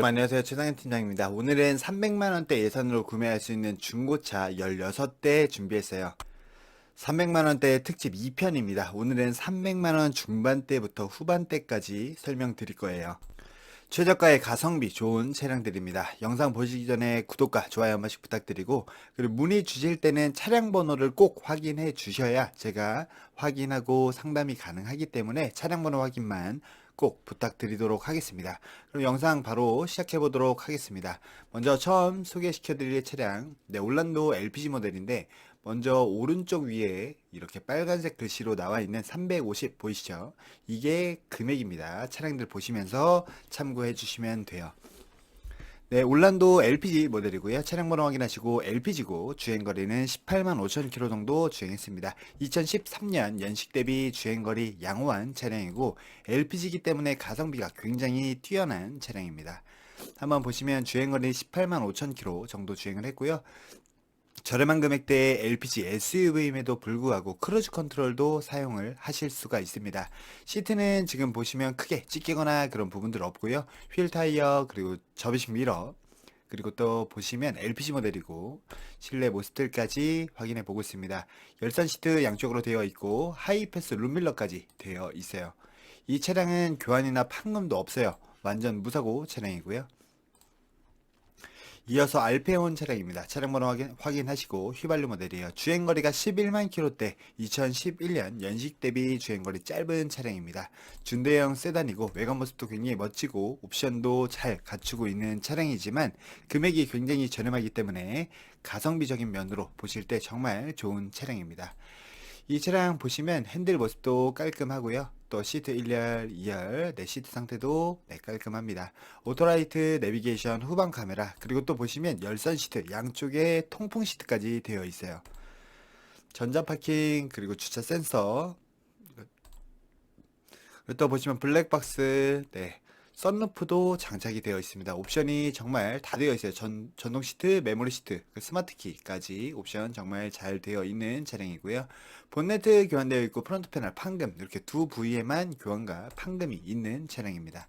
안녕하세요. 최상현 팀장입니다. 오늘은 300만원대 예산으로 구매할 수 있는 중고차 16대 준비했어요. 300만원대 특집 2편입니다. 오늘은 300만원 중반대부터 후반대까지 설명드릴 거예요. 최저가의 가성비 좋은 차량들입니다. 영상 보시기 전에 구독과 좋아요 한 번씩 부탁드리고 그리고 문의 주실 때는 차량 번호를 꼭 확인해 주셔야 제가 확인하고 상담이 가능하기 때문에 차량 번호 확인만 꼭 부탁드리도록 하겠습니다. 그럼 영상 바로 시작해 보도록 하겠습니다. 먼저 처음 소개시켜 드릴 차량 네, 올란도 LPG 모델인데 먼저 오른쪽 위에 이렇게 빨간색 글씨로 나와 있는 350 보이시죠? 이게 금액입니다. 차량들 보시면서 참고해 주시면 돼요. 네, 올란도 LPG 모델이고요. 차량 번호 확인하시고 LPG고 주행 거리는 18만 5천 킬로 정도 주행했습니다. 2013년 연식 대비 주행 거리 양호한 차량이고 LPG이기 때문에 가성비가 굉장히 뛰어난 차량입니다. 한번 보시면 주행거리 18만 5천 킬로 정도 주행을 했고요. 저렴한 금액대의 LPG SUV임에도 불구하고 크루즈 컨트롤도 사용을 하실 수가 있습니다. 시트는 지금 보시면 크게 찢기거나 그런 부분들 없고요. 휠 타이어 그리고 접이식 미러 그리고 또 보시면 LPG 모델이고 실내 모습들까지 확인해 보고 있습니다. 열선 시트 양쪽으로 되어 있고 하이패스 룸밀러까지 되어 있어요. 이 차량은 교환이나 판금도 없어요. 완전 무사고 차량이고요. 이어서 알페온 차량입니다. 차량 번호 확인, 확인 하시고 휘발유 모델이에요. 주행거리가 11만 킬로대 2011년 연식 대비 주행거리 짧은 차량입니다. 준대형 세단이고 외관 모습도 굉장히 멋지고 옵션도 잘 갖추고 있는 차량이지만 금액이 굉장히 저렴하기 때문에 가성비적인 면으로 보실 때 정말 좋은 차량입니다. 이 차량 보시면 핸들 모습도 깔끔하고요. 또 시트 1열, 2열, 네 시트 상태도 네, 깔끔합니다. 오토라이트, 내비게이션, 후방 카메라, 그리고 또 보시면 열선 시트, 양쪽에 통풍 시트까지 되어 있어요. 전자 파킹, 그리고 주차 센서, 그리고 또 보시면 블랙박스, 네. 썬루프도 장착이 되어 있습니다. 옵션이 정말 다 되어 있어요. 전, 전동 시트, 메모리 시트, 그 스마트 키까지 옵션 정말 잘 되어 있는 차량이고요. 본네트 교환되어 있고 프론트 패널 판금 이렇게 두 부위에만 교환과 판금이 있는 차량입니다.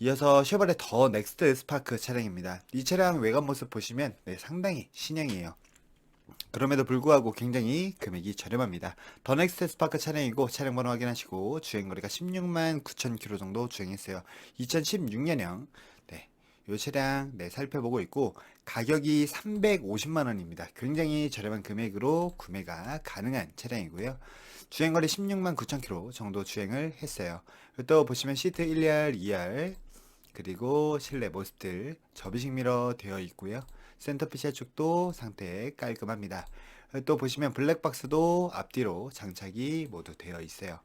이어서 쉐보레 더 넥스트 스파크 차량입니다. 이 차량 외관 모습 보시면 네, 상당히 신형이에요. 그럼에도 불구하고 굉장히 금액이 저렴합니다. 더 넥스트 스파크 차량이고 차량 번호 확인하시고 주행거리가 16만 9천 킬로 정도 주행했어요. 2016년형 네, 요 차량 네, 살펴보고 있고 가격이 350만 원입니다. 굉장히 저렴한 금액으로 구매가 가능한 차량이고요. 주행거리 16만 9천 킬로 정도 주행을 했어요. 또 보시면 시트 1열, 2열 그리고 실내 모습들 접이식 미러 되어 있고요. 센터피시아 쪽도 상태 깔끔합니다. 또 보시면 블랙박스도 앞뒤로 장착이 모두 되어 있어요.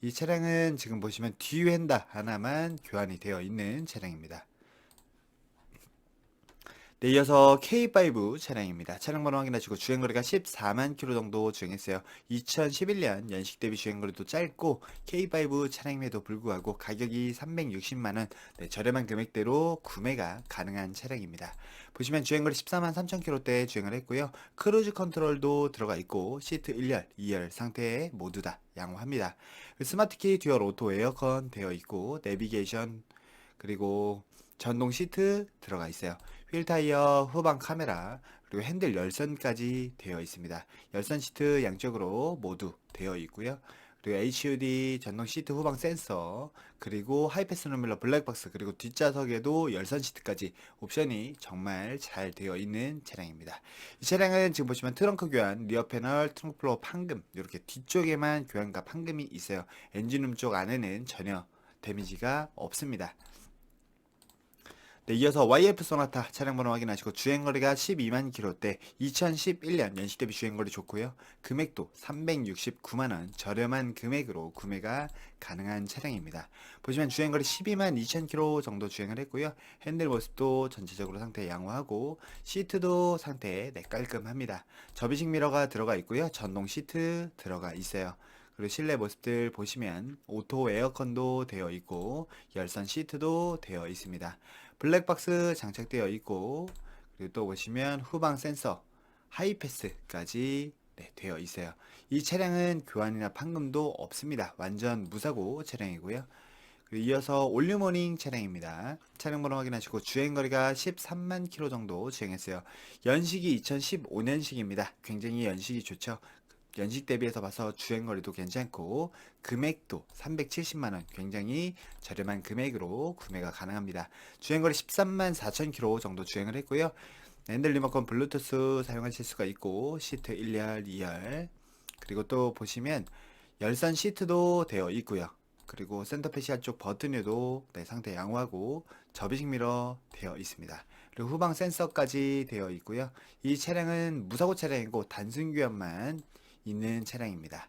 이 차량은 지금 보시면 뒤엔다 하나만 교환이 되어 있는 차량입니다. 네, 이어서 K5 차량입니다. 차량 번호 확인하시고 주행거리가 14만 킬로 정도 주행했어요. 2011년 연식 대비 주행거리도 짧고 K5 차량임에도 불구하고 가격이 360만 원, 네, 저렴한 금액대로 구매가 가능한 차량입니다. 보시면 주행거리 14만 3천 킬로대 주행을 했고요. 크루즈 컨트롤도 들어가 있고 시트 1열, 2열 상태 모두 다 양호합니다. 스마트키 듀얼 오토 에어컨 되어 있고 내비게이션 그리고 전동 시트 들어가 있어요. 휠 타이어, 후방 카메라, 그리고 핸들 열선까지 되어 있습니다. 열선 시트 양쪽으로 모두 되어 있고요. 그리고 HUD 전동 시트 후방 센서, 그리고 하이패스 룸밀러 블랙박스, 그리고 뒷좌석에도 열선 시트까지 옵션이 정말 잘 되어 있는 차량입니다. 이 차량은 지금 보시면 트렁크 교환, 리어 패널, 트렁크 플로어 판금, 이렇게 뒤쪽에만 교환과 판금이 있어요. 엔진룸 쪽 안에는 전혀 데미지가 없습니다. 네, 이어서 YF 소나타 차량 번호 확인하시고 주행거리가 12만 킬로대 2011년 연식 대비 주행거리 좋고요. 금액도 369만 원 저렴한 금액으로 구매가 가능한 차량입니다. 보시면 주행거리 12만 2천 킬로 정도 주행을 했고요. 핸들 모습도 전체적으로 상태 양호하고 시트도 상태 네, 깔끔합니다. 접이식 미러가 들어가 있고요. 전동 시트 들어가 있어요. 그리고 실내 모습들 보시면 오토 에어컨도 되어 있고 열선 시트도 되어 있습니다. 블랙박스 장착되어 있고 그리고 또 보시면 후방 센서 하이패스까지 네, 되어 있어요. 이 차량은 교환이나 판금도 없습니다. 완전 무사고 차량이고요. 이어서 올류모닝 차량입니다. 차량 번호 확인하시고 주행거리가 13만 킬로 정도 주행했어요. 연식이 2015년식입니다. 굉장히 연식이 좋죠. 연식 대비해서 봐서 주행거리도 괜찮고 금액도 370만원 굉장히 저렴한 금액으로 구매가 가능합니다. 주행거리 13만 4천 킬로 정도 주행을 했고요. 핸들 리모컨 블루투스 사용하실 수가 있고 시트 1열, 2열 그리고 또 보시면 열선 시트도 되어 있고요. 그리고 센터 페시아 쪽 버튼에도 네, 상태 양호하고 접이식 미러 되어 있습니다. 그리고 후방 센서까지 되어 있고요. 이 차량은 무사고 차량이고 단순 교환만 있는 차량입니다.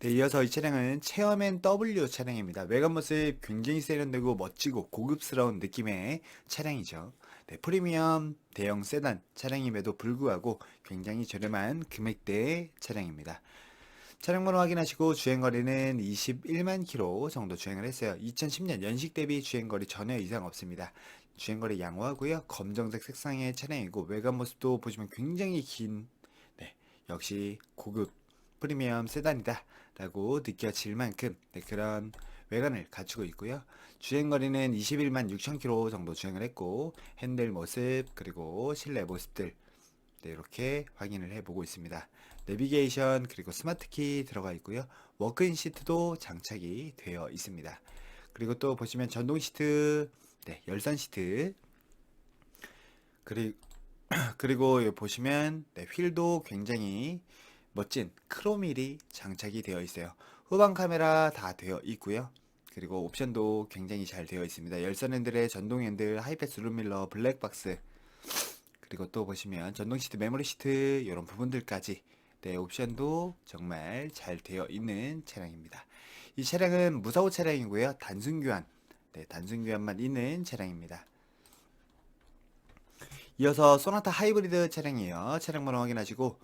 네, 이어서 이 차량은 체어맨 W 차량입니다. 외관 모습 굉장히 세련되고 멋지고 고급스러운 느낌의 차량이죠. 네, 프리미엄 대형 세단 차량임에도 불구하고 굉장히 저렴한 금액대의 차량입니다. 차량 번호 확인하시고 주행거리는 21만 킬로 정도 주행을 했어요. 2010년 연식 대비 주행거리 전혀 이상 없습니다. 주행거리 양호하고요. 검정색 색상의 차량이고 외관 모습도 보시면 굉장히 긴 네, 역시 고급 프리미엄 세단이다 라고 느껴질 만큼 네, 그런 외관을 갖추고 있고요. 주행거리는 21만 6천 킬로 정도 주행을 했고 핸들 모습 그리고 실내 모습들 네, 이렇게 확인을 해보고 있습니다. 내비게이션 그리고 스마트키 들어가 있고요. 워크인 시트도 장착이 되어 있습니다. 그리고 또 보시면 전동 시트, 네, 열선 시트 그리고 그리고 여기 보시면 네, 휠도 굉장히 멋진 크롬일이 장착이 되어 있어요. 후방 카메라 다 되어 있고요. 그리고 옵션도 굉장히 잘 되어 있습니다. 열선 핸들에 전동 핸들, 하이패스 룸밀러, 블랙박스 그리고 또 보시면 전동 시트, 메모리 시트 이런 부분들까지 네, 옵션도 정말 잘 되어 있는 차량입니다. 이 차량은 무사고 차량이고요. 단순 교환, 네, 단순 교환만 있는 차량입니다. 이어서 소나타 하이브리드 차량이에요. 차량 번호 확인하시고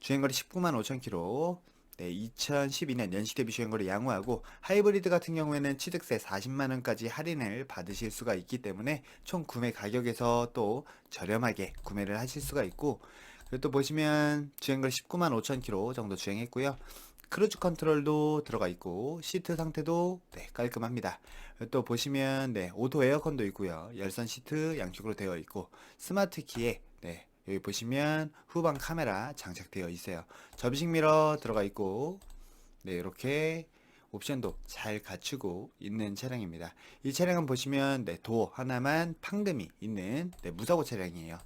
주행거리 19만 5천 킬로. 네, 2012년 연식 대비 주행거리 양호하고 하이브리드 같은 경우에는 취득세 40만 원까지 할인을 받으실 수가 있기 때문에 총 구매 가격에서 또 저렴하게 구매를 하실 수가 있고 그리고 또 보시면 주행거리 19만 5천 킬로 정도 주행했고요. 크루즈 컨트롤도 들어가 있고 시트 상태도 네, 깔끔합니다. 또 보시면 네, 오토 에어컨도 있고요. 열선 시트 양쪽으로 되어 있고 스마트 키에 네, 여기 보시면 후방 카메라 장착되어 있어요. 접이식 미러 들어가 있고 네, 이렇게 옵션도 잘 갖추고 있는 차량입니다. 이 차량은 보시면 네, 도어 하나만 판금이 있는 네, 무사고 차량이에요.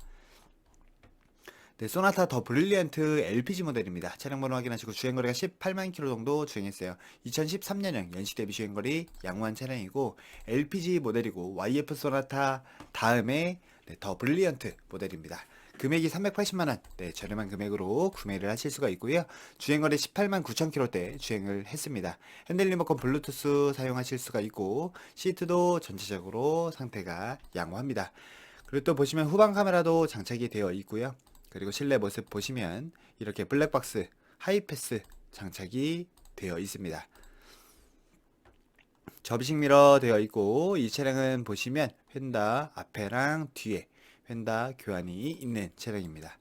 네, 소나타 더 브릴리언트 LPG 모델입니다. 차량 번호 확인하시고 주행거리가 18만 킬로 정도 주행했어요. 2013년형 연식 대비 주행거리 양호한 차량이고 LPG 모델이고 YF 소나타 다음에 네, 더 브릴리언트 모델입니다. 금액이 380만 원, 네, 저렴한 금액으로 구매를 하실 수가 있고요. 주행거리 18만 9천 킬로대 주행을 했습니다. 핸들 리모컨 블루투스 사용하실 수가 있고 시트도 전체적으로 상태가 양호합니다. 그리고 또 보시면 후방 카메라도 장착이 되어 있고요. 그리고 실내 모습 보시면 이렇게 블랙박스 하이패스 장착이 되어 있습니다. 접이식 미러 되어 있고 이 차량은 보시면 휀다 앞에랑 뒤에 휀다 교환이 있는 차량입니다.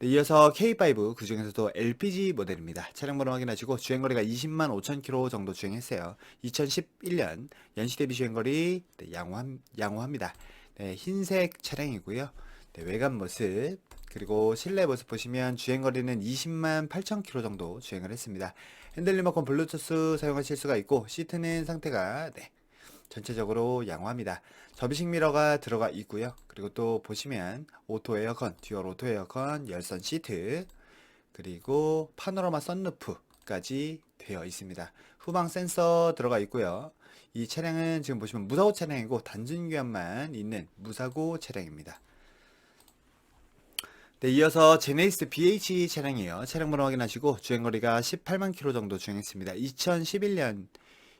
네, 이어서 K5 그 중에서도 LPG 모델입니다. 차량 번호 확인하시고 주행거리가 20만 5천 킬로 정도 주행했어요. 2011년 연식 대비 주행거리 네, 양호함, 양호합니다. 네, 흰색 차량이고요. 네, 외관 모습 그리고 실내 모습 보시면 주행거리는 20만 8천 킬로 정도 주행을 했습니다. 핸들 리모컨 블루투스 사용하실 수가 있고 시트는 상태가 네, 전체적으로 양호합니다. 접이식 미러가 들어가 있고요. 그리고 또 보시면 오토 에어컨, 듀얼 오토 에어컨, 열선 시트, 그리고 파노라마 썬루프까지 되어 있습니다. 후방 센서 들어가 있고요. 이 차량은 지금 보시면 무사고 차량이고 단순 교환만 있는 무사고 차량입니다. 네, 이어서 제네이스 BH 차량이에요. 차량 번호 확인하시고 주행거리가 18만 킬로 정도 주행했습니다. 2011년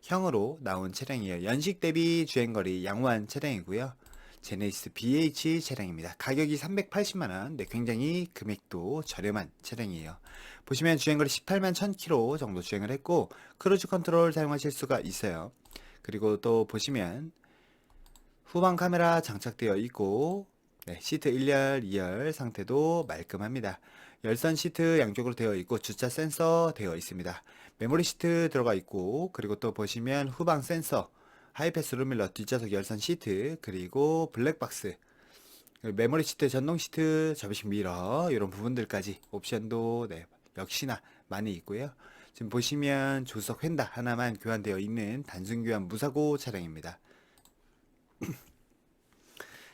형으로 나온 차량이에요. 연식 대비 주행거리 양호한 차량이고요. 제네시스 BH 차량입니다. 가격이 380만원, 네, 굉장히 금액도 저렴한 차량이에요. 보시면 주행거리 18만 1000km 정도 주행을 했고, 크루즈 컨트롤 사용하실 수가 있어요. 그리고 또 보시면 후방 카메라 장착되어 있고, 네, 시트 1열, 2열 상태도 말끔합니다. 열선 시트 양쪽으로 되어 있고 주차 센서 되어 있습니다. 메모리 시트 들어가 있고 그리고 또 보시면 후방 센서, 하이패스 룸밀러 뒷좌석 열선 시트 그리고 블랙박스 메모리 시트, 전동 시트, 접이식 미러 이런 부분들까지 옵션도 네, 역시나 많이 있고요. 지금 보시면 조석 휀다 하나만 교환되어 있는 단순 교환 무사고 차량입니다.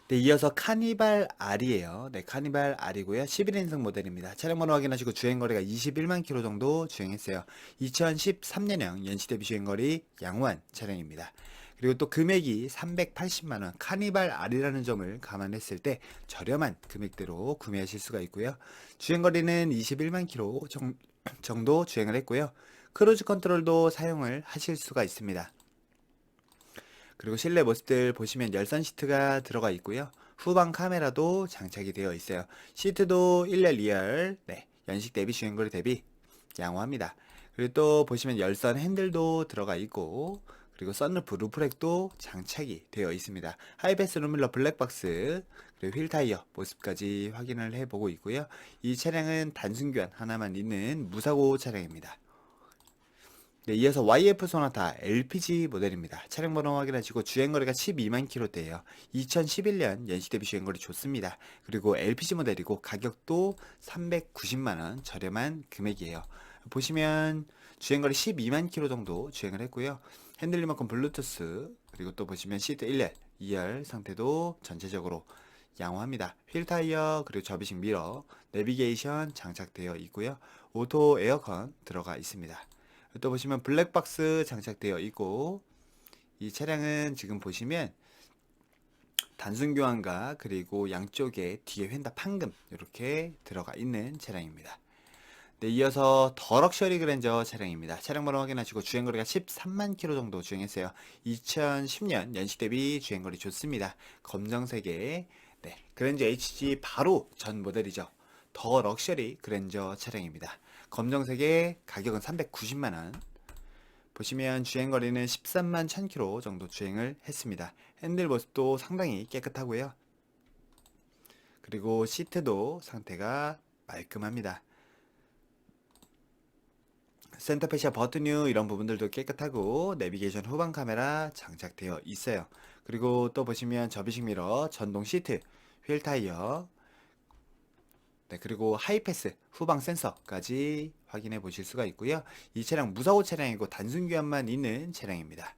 네, 이어서 카니발 R이에요. 네, 카니발 R이고요. 11인승 모델입니다. 차량 번호 확인하시고 주행 거리가 21만 킬로 정도 주행했어요. 2013년형 연시 대비 주행 거리 양호한 차량입니다. 그리고 또 금액이 380만 원 카니발 R이라는 점을 감안했을 때 저렴한 금액대로 구매하실 수가 있고요. 주행 거리는 21만 킬로 정- 정도 주행을 했고요. 크루즈 컨트롤도 사용을 하실 수가 있습니다. 그리고 실내 모습들 보시면 열선 시트가 들어가 있고요. 후방 카메라도 장착이 되어 있어요. 시트도 1열, 2열, 네, 연식 대비 주행거리 대비 양호합니다. 그리고 또 보시면 열선 핸들도 들어가 있고, 그리고 썬루프, 루프렉도 장착이 되어 있습니다. 하이패스 룸밀러 블랙박스, 그리고 휠 타이어 모습까지 확인을 해보고 있고요. 이 차량은 단순 교환 하나만 있는 무사고 차량입니다. 네, 이어서 YF 소나타 LPG 모델입니다. 차량 번호 확인하시고 주행거리가 12만 킬로대예요. 2011년 연식 대비 주행거리 좋습니다. 그리고 LPG 모델이고 가격도 390만 원 저렴한 금액이에요. 보시면 주행거리 12만 킬로 정도 주행을 했고요. 핸들 리모컨 블루투스 그리고 또 보시면 시트 1열, 2열 상태도 전체적으로 양호합니다. 휠 타이어 그리고 접이식 미러, 내비게이션 장착되어 있고요. 오토 에어컨 들어가 있습니다. 또 보시면 블랙박스 장착되어 있고 이 차량은 지금 보시면 단순 교환과 그리고 양쪽에 뒤에 휀다 판금 이렇게 들어가 있는 차량입니다. 네, 이어서 더 럭셔리 그랜저 차량입니다. 차량 번호 확인하시고 주행거리가 13만 킬로 정도 주행했어요. 2010년 연식 대비 주행거리 좋습니다. 검정색의 네, 그랜저 HG 바로 전 모델이죠. 더 럭셔리 그랜저 차량입니다. 검정색의 가격은 390만원. 보시면 주행거리는 13만 1000km 정도 주행을 했습니다. 핸들 모습도 상당히 깨끗하고요. 그리고 시트도 상태가 말끔합니다. 센터페시아 버튼류 이런 부분들도 깨끗하고 내비게이션 후방 카메라 장착되어 있어요. 그리고 또 보시면 접이식 미러, 전동 시트, 휠 타이어, 네, 그리고 하이패스 후방 센서까지 확인해 보실 수가 있고요. 이 차량 무사고 차량이고 단순 교환만 있는 차량입니다.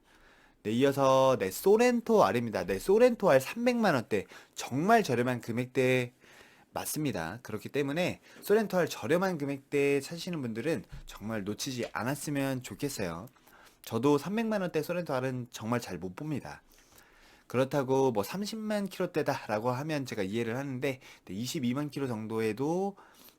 네, 이어서 네, 소렌토 R입니다. 네, 소렌토 R 300만 원대 정말 저렴한 금액대 맞습니다. 그렇기 때문에 소렌토 R 저렴한 금액대 찾으시는 분들은 정말 놓치지 않았으면 좋겠어요. 저도 300만 원대 소렌토 R은 정말 잘 못 봅니다. 그렇다고 뭐 30만 킬로대다라고 하면 제가 이해를 하는데 네, 22만 킬로 정도에도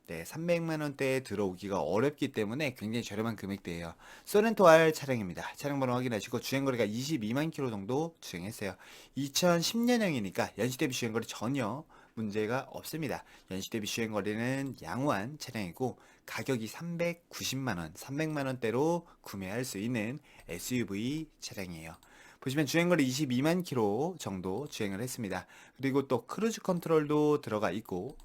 네, 300만 원대에 들어오기가 어렵기 때문에 굉장히 저렴한 금액대예요. 소렌토 R 차량입니다. 차량 번호 확인하시고 주행 거리가 22만 킬로 정도 주행했어요. 2010년형이니까 연식 대비 주행 거리 전혀 문제가 없습니다. 연식 대비 주행 거리는 양호한 차량이고 가격이 390만 원, 300만 원대로 구매할 수 있는 SUV 차량이에요. 보시면 주행거리 22만 킬로 정도 주행을 했습니다. 그리고 또 크루즈 컨트롤도 들어가 있고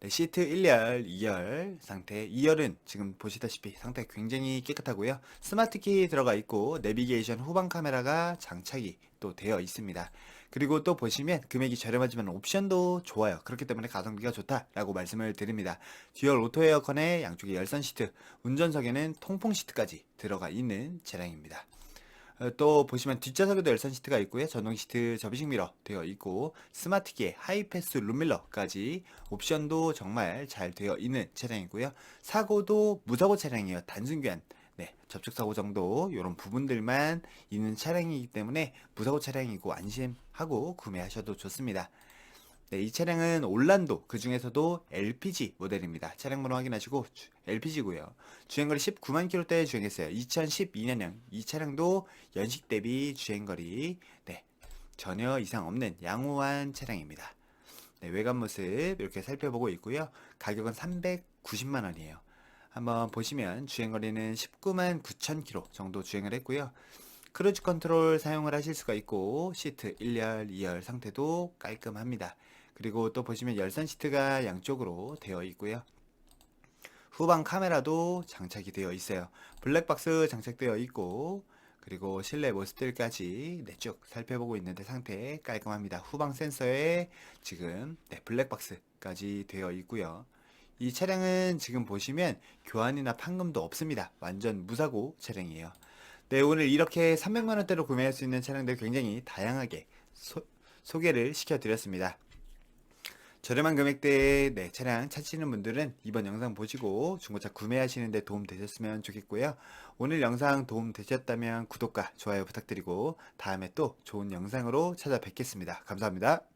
네, 시트 1열, 2열 상태 2열은 지금 보시다시피 상태가 굉장히 깨끗하고요. 스마트 키 들어가 있고 내비게이션 후방 카메라가 장착이 또 되어 있습니다. 그리고 또 보시면 금액이 저렴하지만 옵션도 좋아요. 그렇기 때문에 가성비가 좋다라고 말씀을 드립니다. 듀얼 오토 에어컨에 양쪽에 열선 시트, 운전석에는 통풍 시트까지 들어가 있는 차량입니다. 어, 또 보시면 뒷좌석에도 열선 시트가 있고요. 전동 시트 접이식 미러 되어 있고 스마트기에 하이패스 룸밀러까지 옵션도 정말 잘 되어 있는 차량이고요. 사고도 무사고 차량이에요. 단순 교환. 네, 접촉 사고 정도 이런 부분들만 있는 차량이기 때문에 무사고 차량이고 안심하고 구매하셔도 좋습니다. 네, 이 차량은 올란도 그 중에서도 LPG 모델입니다. 차량 번호 확인하시고 LPG고요. 주행거리 19만 킬로대 주행했어요. 2012년형 이 차량도 연식 대비 주행거리 네, 전혀 이상 없는 양호한 차량입니다. 네, 외관 모습 이렇게 살펴보고 있고요. 가격은 390만 원이에요. 한번 보시면 주행거리는 19만 9천 킬로 정도 주행을 했고요. 크루즈 컨트롤 사용을 하실 수가 있고 시트 1열, 2열 상태도 깔끔합니다. 그리고 또 보시면 열선 시트가 양쪽으로 되어 있고요. 후방 카메라도 장착이 되어 있어요. 블랙박스 장착되어 있고 그리고 실내 모습들까지 네, 쭉 살펴보고 있는데 상태 깔끔합니다. 후방 센서에 지금 네, 블랙박스까지 되어 있고요. 이 차량은 지금 보시면 교환이나 판금도 없습니다. 완전 무사고 차량이에요. 네, 오늘 이렇게 300만 원대로 구매할 수 있는 차량들 굉장히 다양하게 소, 소개를 시켜드렸습니다. 저렴한 금액대의 네, 차량 찾으시는 분들은 이번 영상 보시고 중고차 구매하시는데 도움 되셨으면 좋겠고요. 오늘 영상 도움 되셨다면 구독과 좋아요 부탁드리고 다음에 또 좋은 영상으로 찾아뵙겠습니다. 감사합니다.